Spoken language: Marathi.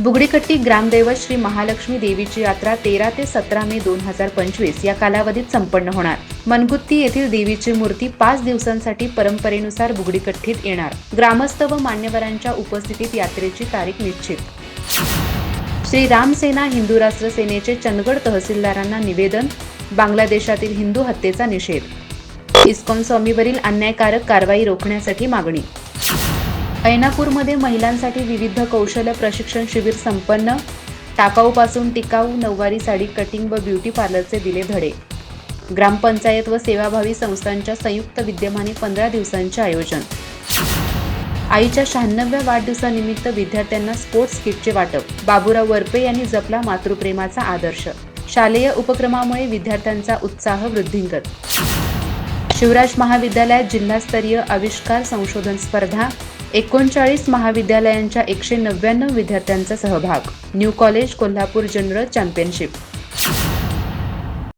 बुगडीकट्टी ग्रामदैवत श्री महालक्ष्मी देवीची यात्रा तेरा ते सतरा मे दोन हजार पंचवीस या कालावधीत संपन्न होणार. मनगुत्ती येथील देवीची मूर्ती पाच दिवसांसाठी परंपरेनुसार बुगडीकट्टीत येणार. ग्रामस्थ व मान्यवरांच्या उपस्थितीत यात्रेची तारीख निश्चित. श्री रामसेना हिंदू राष्ट्र सेनेचे चंदगड तहसीलदारांना निवेदन बांगलादेशातील हिंदू हत्येचा निषेध. इस्कॉन स्वामीवरील अन्यायकारक कारवाई रोखण्यासाठी मागणी. ऐनापूरमध्ये महिलांसाठी विविध कौशल्य प्रशिक्षण शिबिर संपन्न. टाकाऊपासून टिकाऊ नऊवारी साडी कटिंग व ब्युटी पार्लरचे दिले धडे. ग्रामपंचायत व सेवाभावी संस्थांच्या संयुक्त विद्यमाने पंधरा दिवसांचे आयोजन. आईच्या शहाण्णव्या वाढदिवसानिमित्त विद्यार्थ्यांना स्पोर्ट्स किटचे वाटप. बाबुराव वरपे यांनी जपला मातृप्रेमाचा आदर्श. शालेय उपक्रमामुळे विद्यार्थ्यांचा उत्साह वृद्धिंगत. शिवराज महाविद्यालयात जिल्हास्तरीय आविष्कार संशोधन स्पर्धा. एकोणचाळीस महाविद्यालयांच्या एकशे नव्याण्णव विद्यार्थ्यांचा सहभाग new college Kolhapur general championship.